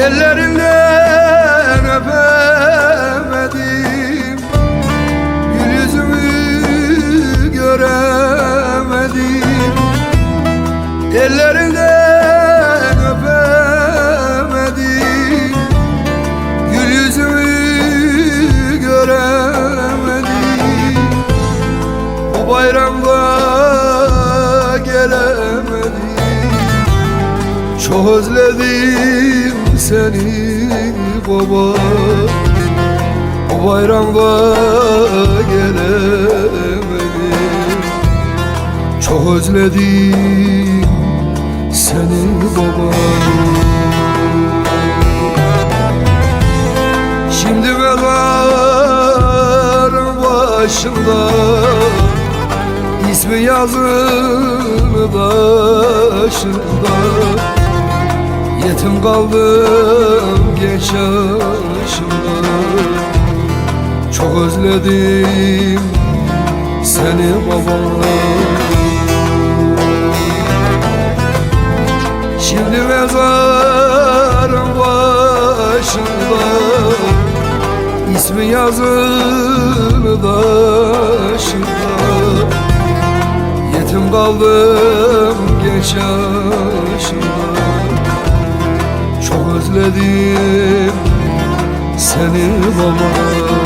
Ellerinden öpemedim Gül yüzümü göremedim Ellerinden öpemedim Gül yüzümü göremedim Bu bayramda gelemedim. Çok özledim seni baba. O bayramda gelemedim. Çok özledim seni baba. Şimdi mezarın başında İsmi yazılı taşında Yetim kaldım genç yaşımda. Çok özledim seni baba. Şimdi mezarın başında İsmi yazılı taşında Yetim kaldım genç yaşımda özledim seni baba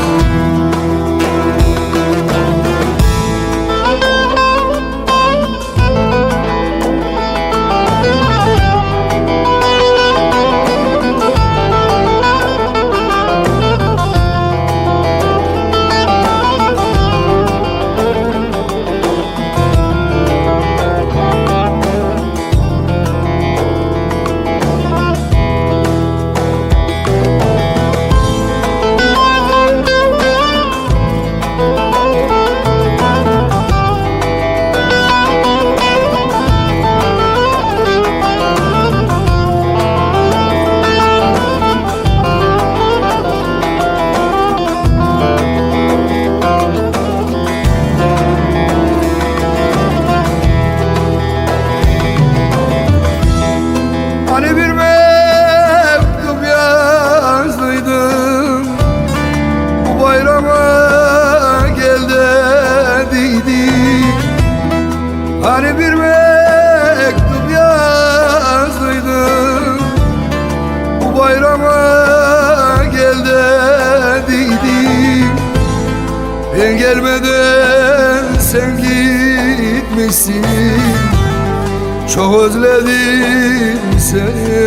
seni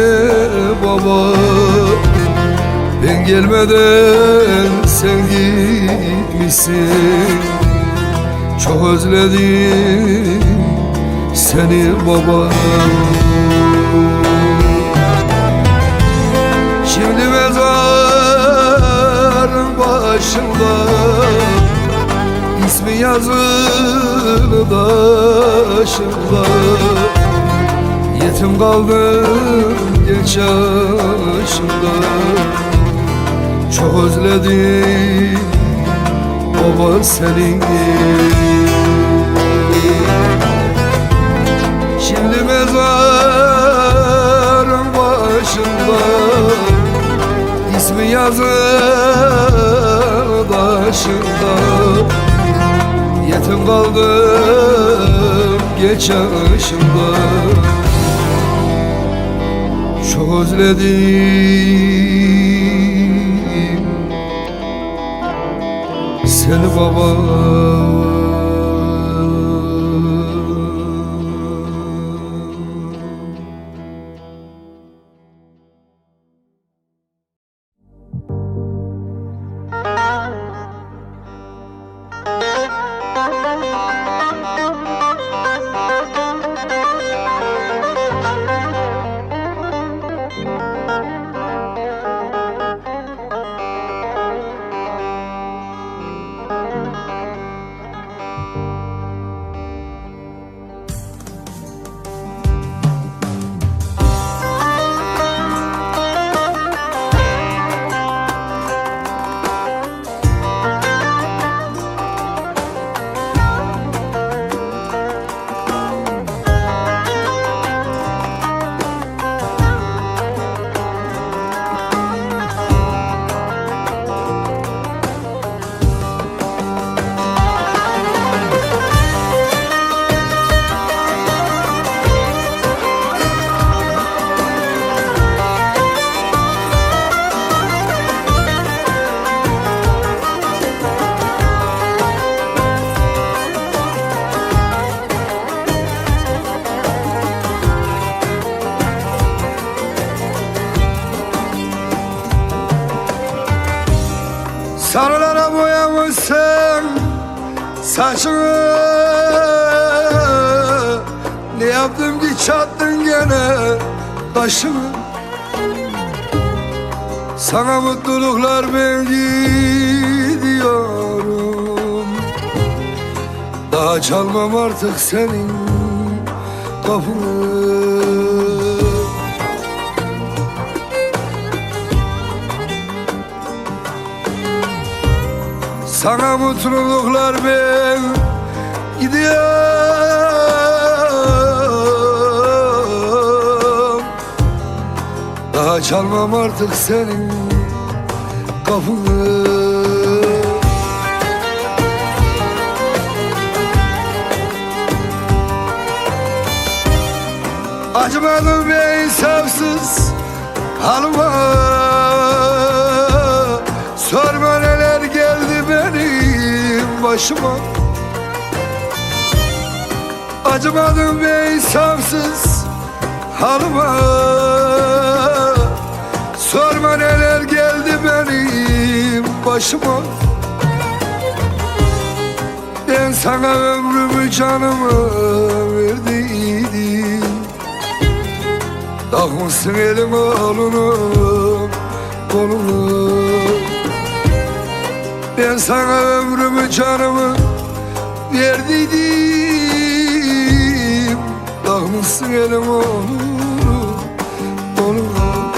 baba. Ben gelmeden sen gitmişsin. Çok özledim seni baba. Şimdi mezarın başında İsmi yazılı taşında Yetim kaldım genç yaşımda. Çok özledim baba senin Şimdi mezarın başında İsmi yazılı taşında Yetim kaldım geç yaşımda Çok özledim Seni baba çattın gene Kaşını Sana mutluluklar ben gidiyorum Daha çalmam artık senin kapını. Sana mutluluklar ben gidiyorum Daha çalmam artık senin kapını. Acımadım be insafsız halıma Sorma neler geldi benim başıma. Acımadım be insafsız halıma Sorma neler geldi benim başıma. Ben sana ömrümü canımı verdiydim. Takmışsın elime oğlunu kolunu Ben sana ömrümü canımı verdiydim. Takmışsın elime oğlunu kolunu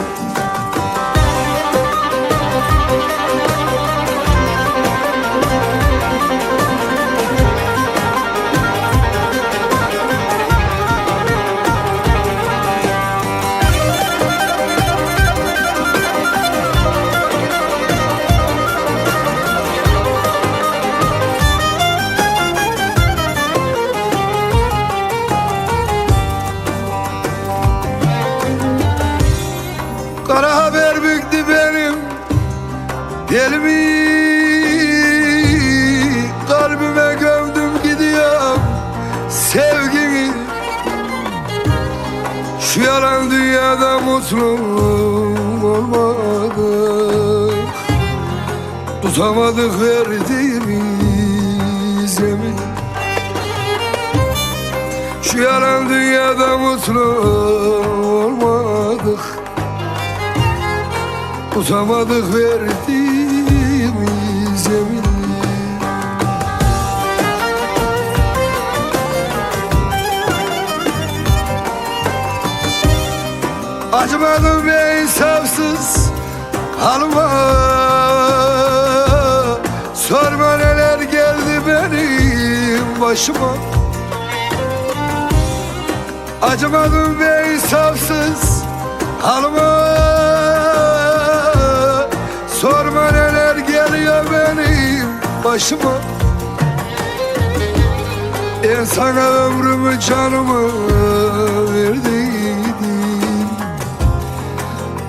Tutamadık verdiğimiz yemin Acımadım be insafsız halıma. Sorma neler geldi benim başıma. Acımadım be insafsız halıma benim başıma. Ben sana ömrümü canımı verdiydim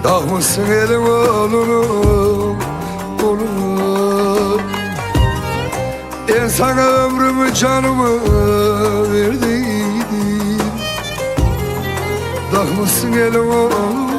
Takmışsın elime oğlunu kolunu? Ben sana ömrümü canımı verdiydim Takmışsın elime oğlunu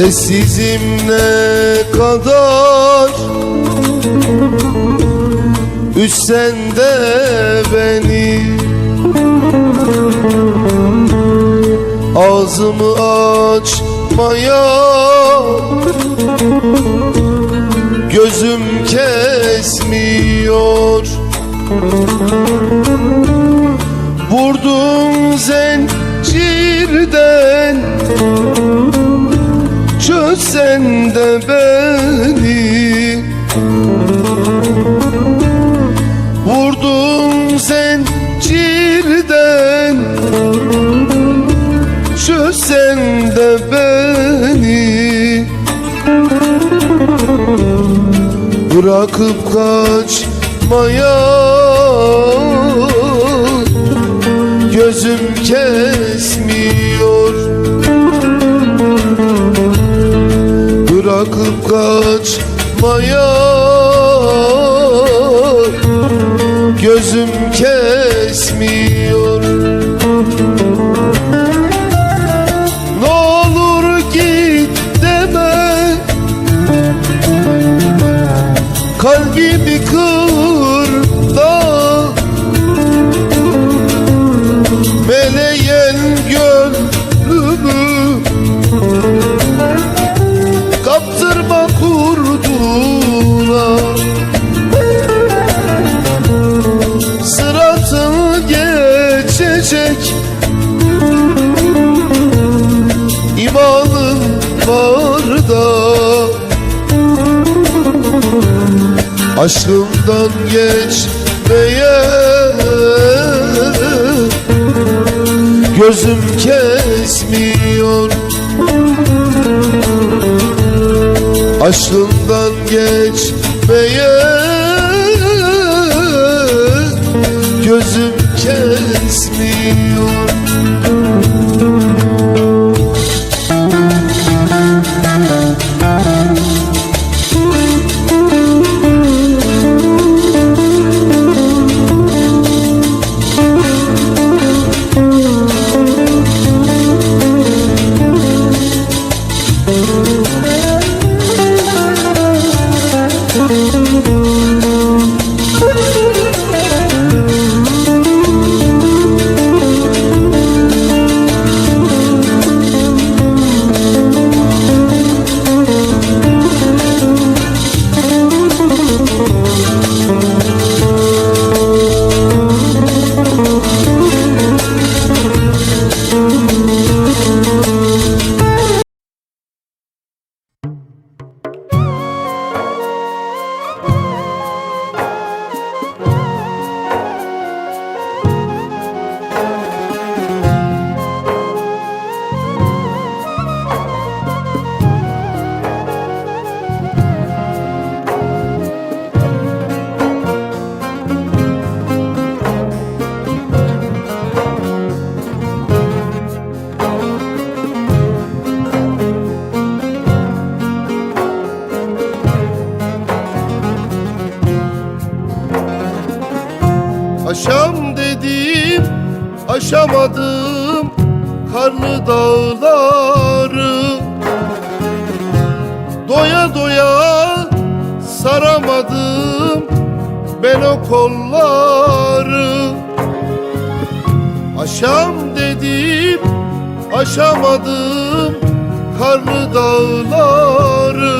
Sensizim ne kadar Üssen de beni Ağzımı açmaya Gözüm kesmiyor Vurdum zincirden Çözsen de beni Vurdum zincirden Çözsen de beni Bırakıp kaçmaya kaçmaya. Gözüm kesmiyor Aşkımdan geçmeye Doya doya saramadım ben o kolları. Aşam dedim aşamadım karlı dağları.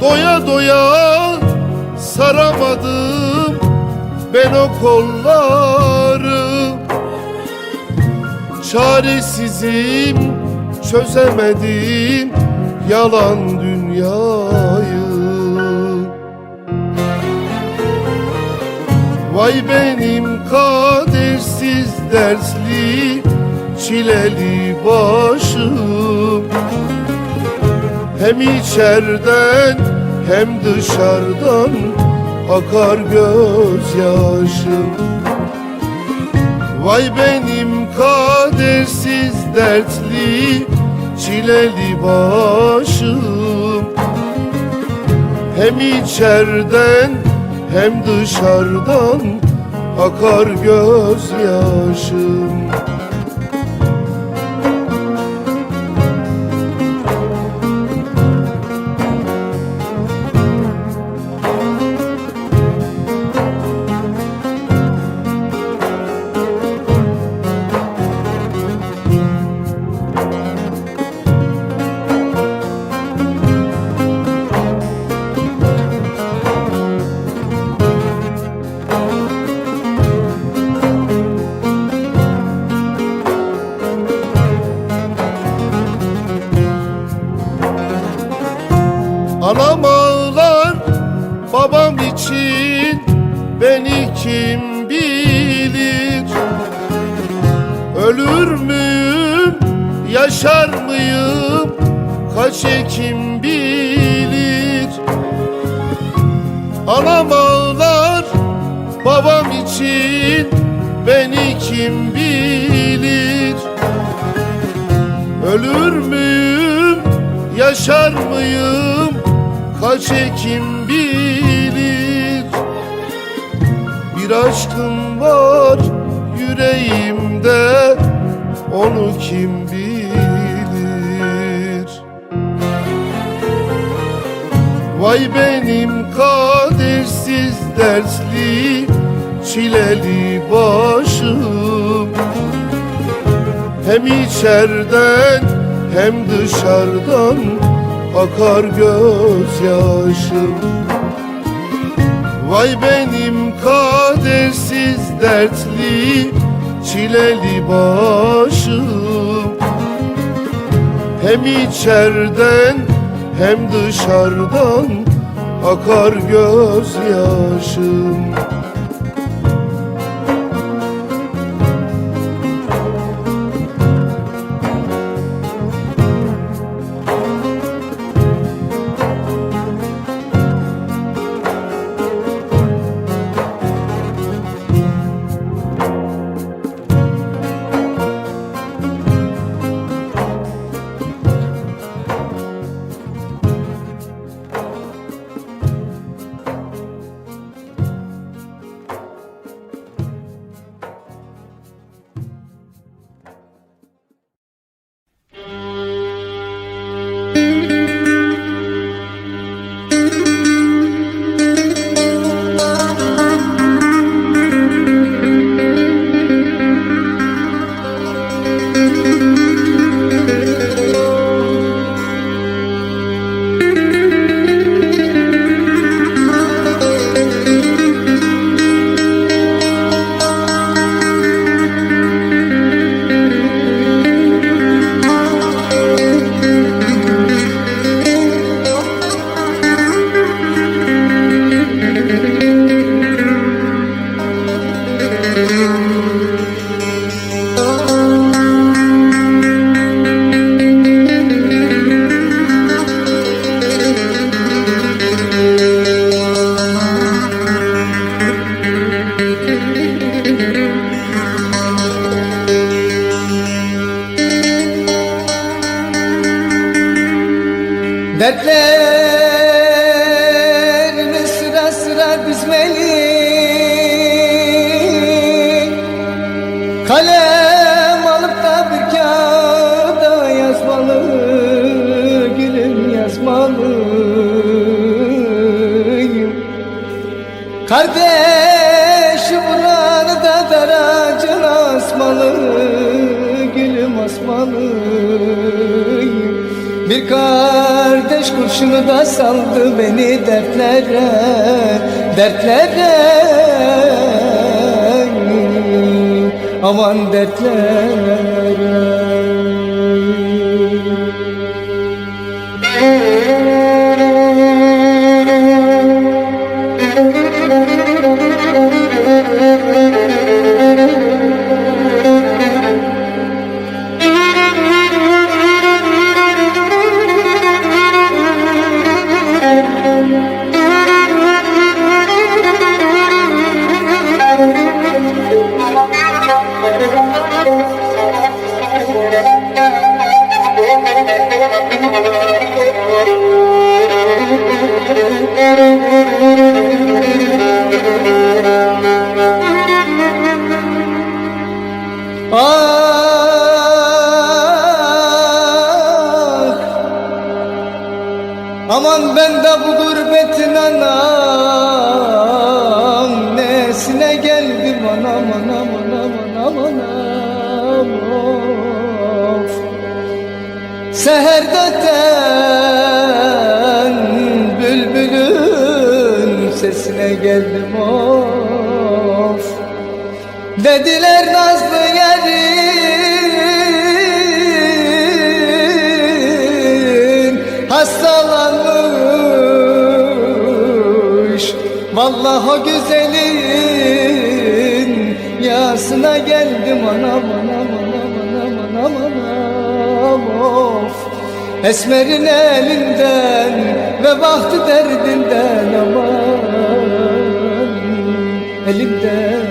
Doya doya saramadım ben o kolları. Çaresizim çözemedim yalan dünyayı. Vay benim kadersiz dersli çileli başım. Hem içerden hem dışarıdan akar gözyaşım. Vay benim kadersiz dertli çileli başım. Hem içerden hem dışarıdan akar gözyaşım hekim bilir? Bir aşkım var yüreğimde onu kim bilir? Vay benim kadersiz dertli çileli başım. Hem içerden hem dışarıdan akar gözyaşım Vay benim kadersiz dertli çileli başım. Hem içerden hem dışarıdan akar gözyaşım Bir kardeş kurşunu da saldı beni dertlere Dertlere. Aman dertlere Ah Aman ben de bu gurbetin anam Nesine geldim anam anam anam anam anam of. Seherde öten bülbülün sesine geldim of Dediler nazlı Allah güzelin Yasına geldim. Anam anam anam anam anam anam of. Esmerin elinden ve bahtı derdinden aman. Elimden